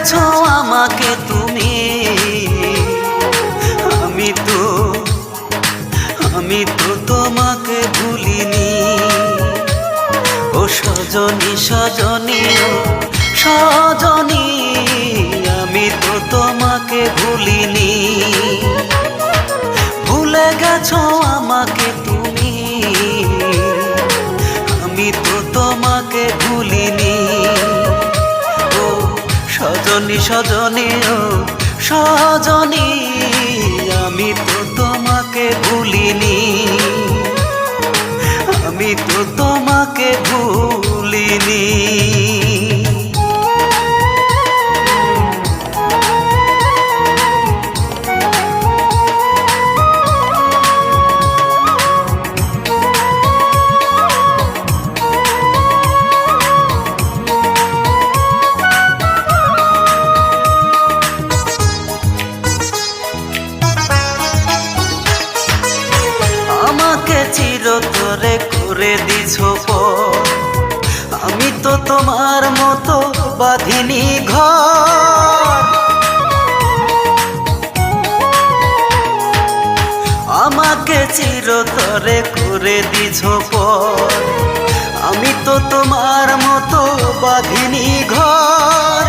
গেছো আমাকে তুমি। আমি তো আমি তো তোমাকে ভুলিনি। ও সজনী সজনী সজনী সজনী সজনী ও সজনী। চিরতরে করে দিছ আমি তো তোমার মতো বাঁধিনি ঘর। আমাকে চিরতরে করে দিছ আমি তো তোমার মতো বাঁধিনি ঘর।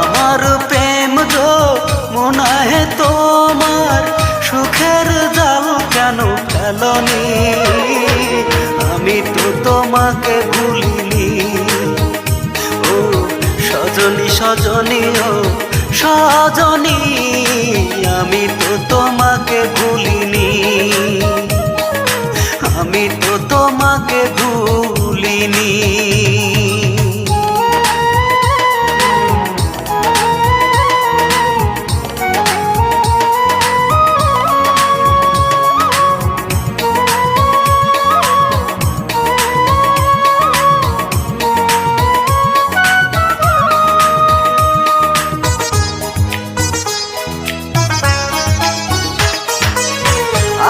আমার প্রেম যো মনাহে তোমার তোমাকে ভুলিনি। ও সজনী সজনী ও সজনী আমি তো তোমাকে